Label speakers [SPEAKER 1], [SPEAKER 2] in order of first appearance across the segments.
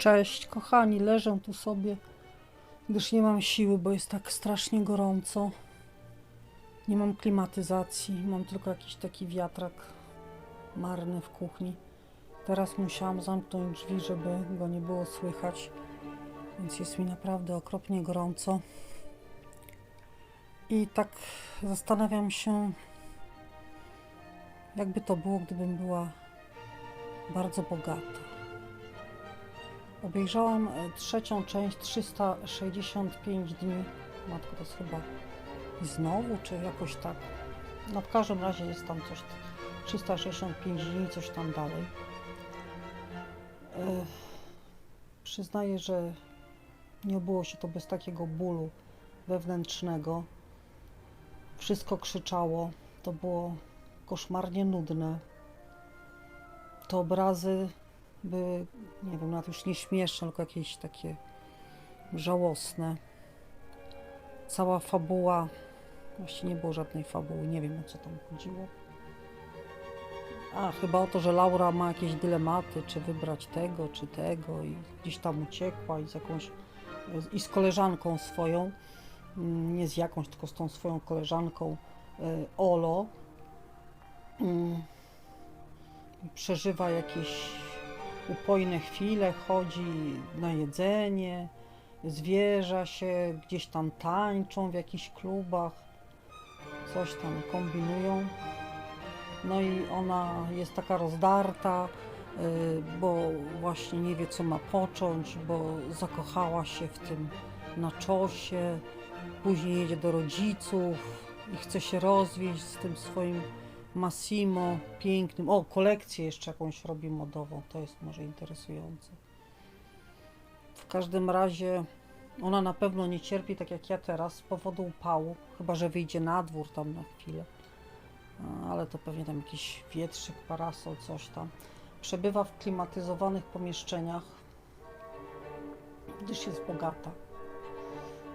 [SPEAKER 1] Cześć, kochani, leżę tu sobie, gdyż nie mam siły, bo jest tak strasznie gorąco. Nie mam klimatyzacji, mam tylko jakiś taki wiatrak marny w kuchni. Teraz musiałam zamknąć drzwi, żeby go nie było słychać, więc jest mi naprawdę okropnie gorąco. I tak zastanawiam się, jakby to było, gdybym była bardzo bogata. Obejrzałam e, trzecią część 365 dni. Matko, to jest chyba znowu, czy jakoś tak. No w każdym razie jest tam coś. 365 dni, coś tam dalej. E, przyznaję, że nie obyło się to bez takiego bólu wewnętrznego. Wszystko krzyczało. To było koszmarnie nudne. Te obrazy były, nie wiem, nawet już nie śmieszne, tylko jakieś takie żałosne. Cała fabuła, właściwie nie było żadnej fabuły, nie wiem o co tam chodziło. A, chyba o to, że Laura ma jakieś dylematy, czy wybrać tego, czy tego i gdzieś tam uciekła i z jakąś, i z koleżanką swoją, mm, nie z jakąś, tylko z tą swoją koleżanką e, Olo, mm, przeżywa jakieś upojne chwile, chodzi na jedzenie, zwierza się, gdzieś tam tańczą w jakichś klubach, coś tam kombinują. No i ona jest taka rozdarta, y, bo właśnie nie wie co ma począć, bo zakochała się w tym naczosie, później jedzie do rodziców i chce się rozwieść z tym swoim Massimo pięknym. O, kolekcję jeszcze jakąś robi modową, to jest może interesujące. W każdym razie ona na pewno nie cierpi tak jak ja teraz z powodu upału, chyba że wyjdzie na dwór tam na chwilę. Ale to pewnie tam jakiś wietrzyk, parasol, coś tam. Przebywa w klimatyzowanych pomieszczeniach, gdyż jest bogata.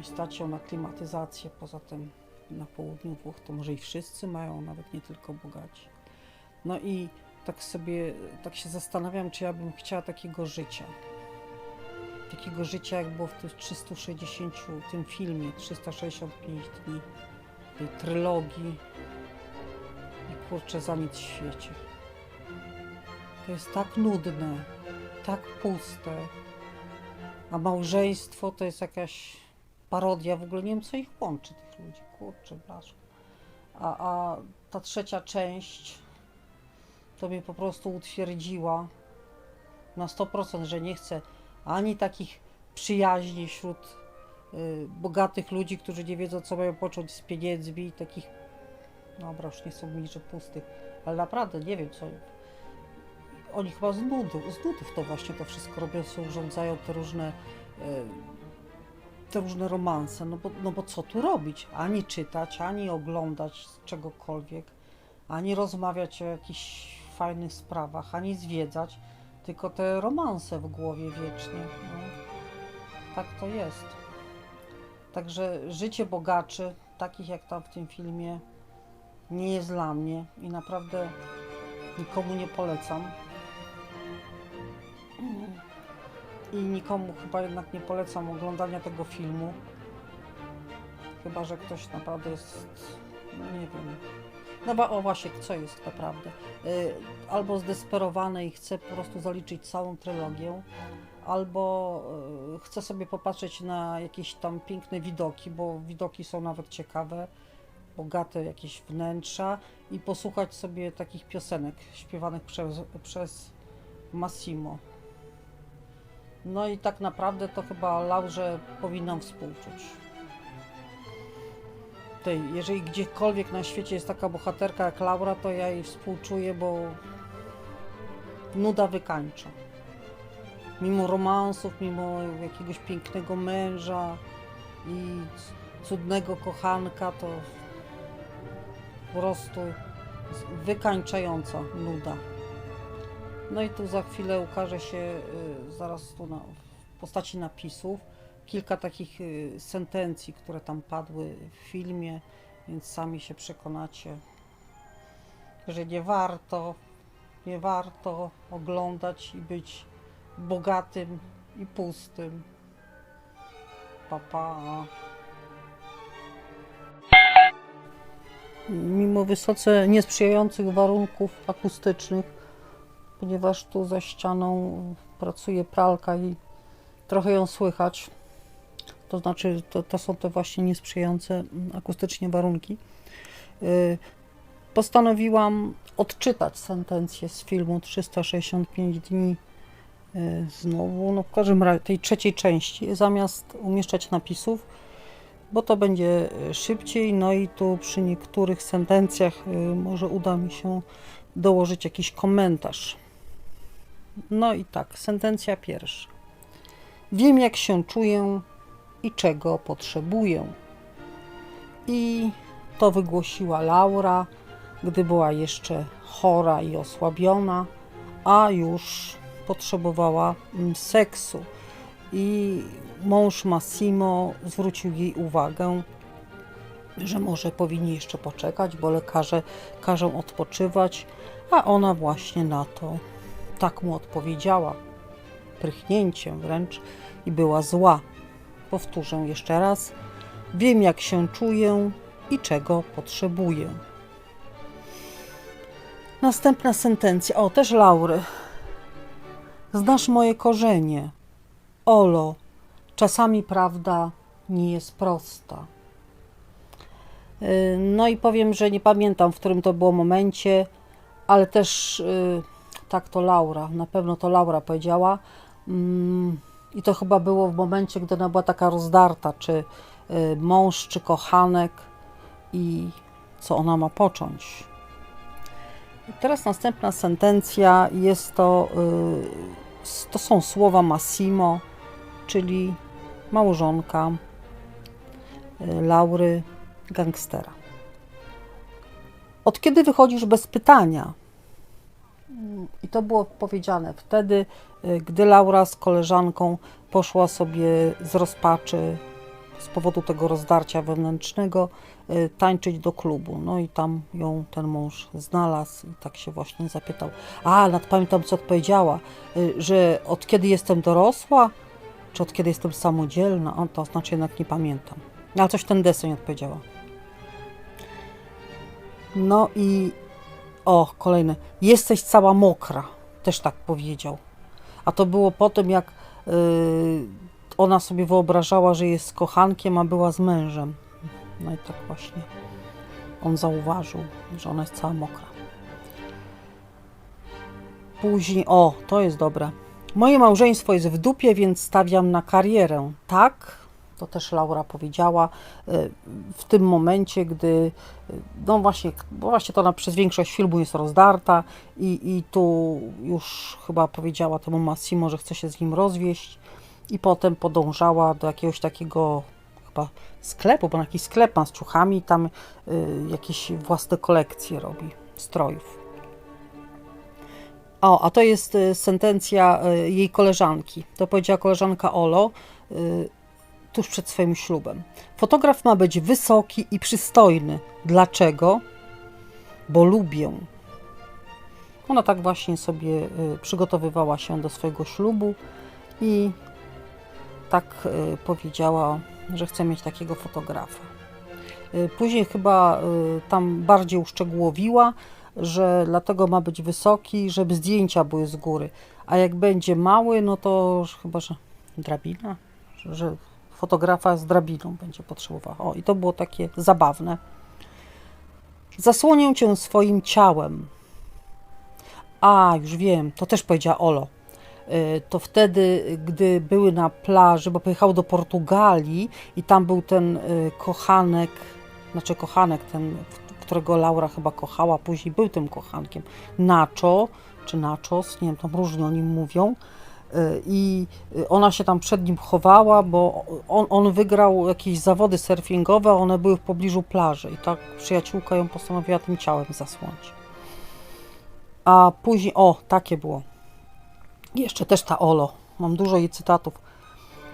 [SPEAKER 1] I stać ją na klimatyzację, poza tym na południu Włoch to może i wszyscy mają, nawet nie tylko bogaci. No i tak sobie, tak się zastanawiam, czy ja bym chciała takiego życia. Takiego życia, jak było w tych 360, tym filmie, 365 dni, tej trylogii i kurczę za nic w świecie. To jest tak nudne, tak puste, a małżeństwo to jest jakaś parodia, w ogóle nie wiem co ich łączy, ludzi, kurczę, blaszka. A, a ta trzecia część to mnie po prostu utwierdziła na 100%, że nie chcę ani takich przyjaźni wśród y, bogatych ludzi, którzy nie wiedzą co mają począć z pieniędzmi takich, dobra, już nie chcę mówić, że pustych, ale naprawdę nie wiem co, oni chyba z nudów, z nudów to właśnie to wszystko robią, sobie urządzają te różne y, te różne romanse, no bo, no bo co tu robić? Ani czytać, ani oglądać czegokolwiek, ani rozmawiać o jakichś fajnych sprawach, ani zwiedzać, tylko te romanse w głowie wiecznie. No. Tak to jest. Także życie bogaczy, takich jak tam w tym filmie, nie jest dla mnie i naprawdę nikomu nie polecam. I nikomu chyba jednak nie polecam oglądania tego filmu. Chyba, że ktoś naprawdę jest, no nie wiem. No ba, o właśnie, co jest naprawdę. Y, albo zdesperowany i chce po prostu zaliczyć całą trylogię, albo y, chce sobie popatrzeć na jakieś tam piękne widoki, bo widoki są nawet ciekawe, bogate jakieś wnętrza i posłuchać sobie takich piosenek śpiewanych przez, przez Massimo. No i tak naprawdę to chyba Laurze powinnam współczuć. Tej, jeżeli gdziekolwiek na świecie jest taka bohaterka jak Laura, to ja jej współczuję, bo nuda wykańcza. Mimo romansów, mimo jakiegoś pięknego męża i cudnego kochanka, to po prostu wykańczająca nuda. No i tu za chwilę ukaże się, y, zaraz tu na, w postaci napisów, kilka takich y, sentencji, które tam padły w filmie, więc sami się przekonacie, że nie warto, nie warto oglądać i być bogatym i pustym. Papa. Mimo wysoce niesprzyjających warunków akustycznych, ponieważ tu za ścianą pracuje pralka i trochę ją słychać, to znaczy to, to są te właśnie niesprzyjające mm, akustycznie warunki, y, postanowiłam odczytać sentencję z filmu 365 dni. Y, znowu, no w każdym razie tej trzeciej części, zamiast umieszczać napisów, bo to będzie y, szybciej, no i tu przy niektórych sentencjach może uda mi się dołożyć jakiś komentarz. No i tak, sentencja pierwsza. Wiem, jak się czuję i czego potrzebuję. I to wygłosiła Laura, gdy była jeszcze chora i osłabiona, a już potrzebowała mm, seksu. I mąż Massimo zwrócił jej uwagę, że może powinni jeszcze poczekać, bo lekarze każą odpoczywać, a ona właśnie na to tak mu odpowiedziała, prychnięciem wręcz i była zła. Powtórzę jeszcze raz: wiem, jak się czuję i czego potrzebuję. Następna sentencja. O, też Laury. Znasz moje korzenie. Olo, czasami prawda nie jest prosta. Yy, No i powiem, że nie pamiętam, w którym to było momencie, ale też yy, tak to Laura, na pewno to Laura powiedziała. Mm, I to chyba było w momencie, gdy ona była taka rozdarta, czy y, mąż, czy kochanek i co ona ma począć. Teraz następna sentencja jest to, y, to są słowa Massimo, czyli małżonka y, Laury gangstera. Od kiedy wychodzisz bez pytania? I to było powiedziane wtedy, y, gdy Laura z koleżanką poszła sobie z rozpaczy z powodu tego rozdarcia wewnętrznego y, tańczyć do klubu. No i tam ją ten mąż znalazł i tak się właśnie zapytał. A, nad pamiętam co odpowiedziała, y, że od kiedy jestem dorosła, czy od kiedy jestem samodzielna, a to znaczy jednak nie pamiętam. Ale coś ten deseń odpowiedziała. No i o, kolejne. Jesteś cała mokra. Też tak powiedział. A to było po tym, jak y, ona sobie wyobrażała, że jest kochankiem, a była z mężem. No i tak właśnie on zauważył, że ona jest cała mokra. Później, o, to jest dobre. Moje małżeństwo jest w dupie, więc stawiam na karierę. Tak, to też Laura powiedziała y, w tym momencie, gdy, y, no właśnie, bo właśnie to ona przez większość filmu jest rozdarta i, i tu już chyba powiedziała temu Massimo, że chce się z nim rozwieść i potem podążała do jakiegoś takiego chyba sklepu, bo na jakiś sklep ma z ciuchami, tam y, jakieś własne kolekcje robi strojów. O, a to jest y, sentencja jej koleżanki. To powiedziała koleżanka Olo tuż przed swoim ślubem. Fotograf ma być wysoki i przystojny. Dlaczego? Bo lubię. Ona tak właśnie sobie y, przygotowywała się do swojego ślubu i tak y, powiedziała, że chce mieć takiego fotografa. Y, Później chyba tam bardziej uszczegółowiła, że dlatego ma być wysoki, żeby zdjęcia były z góry. A jak będzie mały, no to chyba, że drabina, że fotografa z drabiną będzie potrzebowała. O, i to było takie zabawne. Zasłonię cię swoim ciałem. A, już wiem, to też powiedziała Olo. Y, To wtedy, gdy były na plaży, bo pojechały do Portugalii i tam był ten y, kochanek, znaczy kochanek, ten, którego Laura chyba kochała, później był tym kochankiem, Nacho, czy Nachos, nie wiem, tam różnie o nim mówią. Y, I y, ona się tam przed nim chowała, bo on, on wygrał jakieś zawody surfingowe, one były w pobliżu plaży. I tak przyjaciółka ją postanowiła tym ciałem zasłonić. A później, o, takie było. Jeszcze też ta Olo. Mam dużo jej cytatów.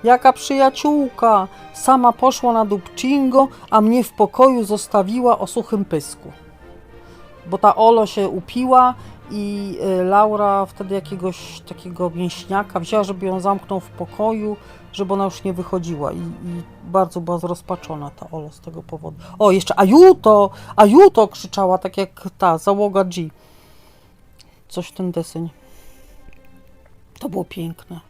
[SPEAKER 1] Jaka przyjaciółka! Sama poszła na Dupcingo, a mnie w pokoju zostawiła o suchym pysku. Bo ta Olo się upiła i y, Laura wtedy jakiegoś takiego mięśniaka wzięła, żeby ją zamknął w pokoju, żeby ona już nie wychodziła i, i bardzo była zrozpaczona ta Ola z tego powodu. O, jeszcze Ajuto! Ajuto! krzyczała, tak jak ta załoga G. Coś ten deseń. To było piękne.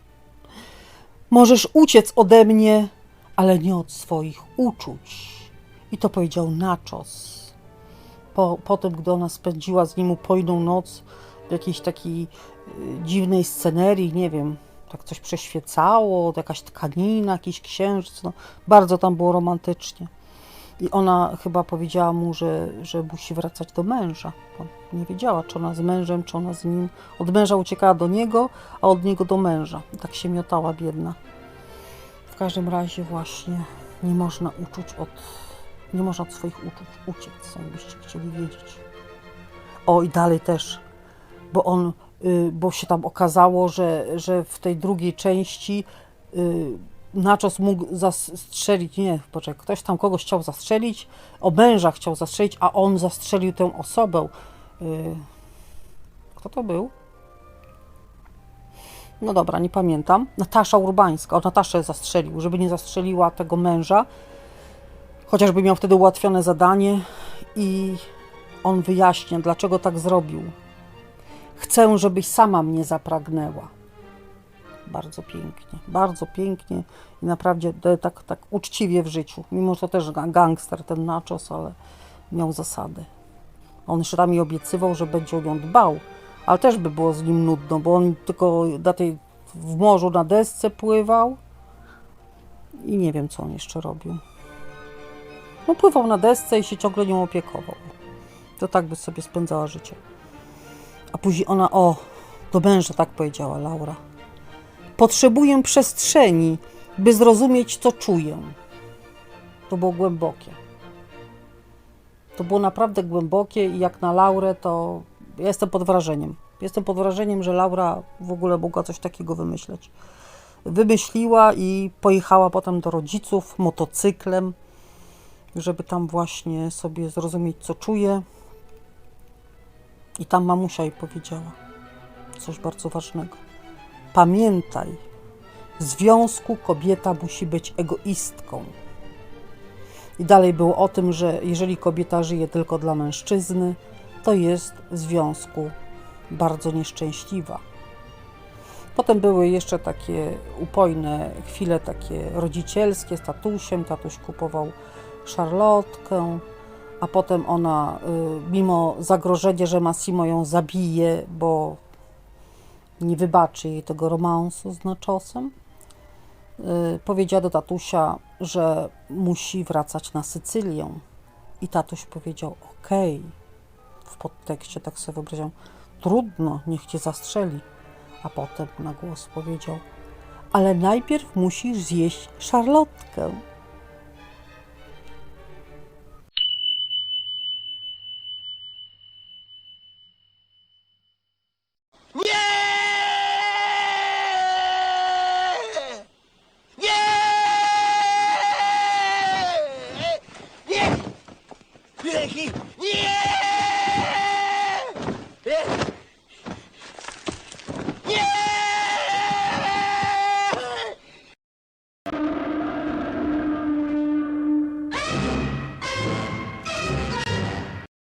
[SPEAKER 1] Możesz uciec ode mnie, ale nie od swoich uczuć. I to powiedział Nachos. Po, potem, gdy ona spędziła z nim upojną noc w jakiejś takiej y, dziwnej scenerii, nie wiem, tak coś przeświecało, jakaś tkanina, jakiś księżyc, no, bardzo tam było romantycznie. I ona chyba powiedziała mu, że, że musi wracać do męża. Nie wiedziała, czy ona z mężem, czy ona z nim. Od męża uciekała do niego, a od niego do męża. Tak się miotała biedna. W każdym razie właśnie nie można uczuć od, nie można od swoich uczuć uciec, jakbyście chcieli wiedzieć. O i dalej też, bo on, y, bo się tam okazało, że, że w tej drugiej części y, Nachos mógł zastrzelić, nie, poczekaj, ktoś tam kogoś chciał zastrzelić, o męża chciał zastrzelić, a on zastrzelił tę osobę. Y, kto to był? No dobra, nie pamiętam. Natasza Urbańska. O Nataszę zastrzelił, żeby nie zastrzeliła tego męża. Chociażby miał wtedy ułatwione zadanie i on wyjaśnia, dlaczego tak zrobił. Chcę, żebyś sama mnie zapragnęła. Bardzo pięknie, bardzo pięknie i naprawdę tak, tak uczciwie w życiu. Mimo, że też ga- gangster ten Nachos, ale miał zasady. On jeszcze tam obiecywał, że będzie o nią dbał, ale też by było z nim nudno, bo on tylko na tej, w morzu na desce pływał i nie wiem, co on jeszcze robił. No pływał na desce i się ciągle nią opiekował. To tak by sobie spędzała życie. A później ona, o, do męża tak powiedziała Laura. Potrzebuję przestrzeni, by zrozumieć, co czuję. To było głębokie. To było naprawdę głębokie i jak na Laurę, to ja jestem pod wrażeniem. Jestem pod wrażeniem, że Laura w ogóle mogła coś takiego wymyśleć. Wymyśliła i pojechała potem do rodziców motocyklem, żeby tam właśnie sobie zrozumieć, co czuje. I tam mamusia jej powiedziała coś bardzo ważnego. Pamiętaj, w związku kobieta musi być egoistką. I dalej było o tym, że jeżeli kobieta żyje tylko dla mężczyzny, to jest w związku bardzo nieszczęśliwa. Potem były jeszcze takie upojne chwile, takie rodzicielskie z tatusiem. Tatuś kupował szarlotkę, a potem ona, y, mimo zagrożenia, że Massimo ją zabije, bo nie wybaczy jej tego romansu z Naczosem, y, powiedziała do tatusia, że musi wracać na Sycylię. I tatuś powiedział: Okej. W podtekście tak sobie wyobraziłam: Trudno, niech cię zastrzeli. A potem na głos powiedział: Ale najpierw musisz zjeść szarlotkę.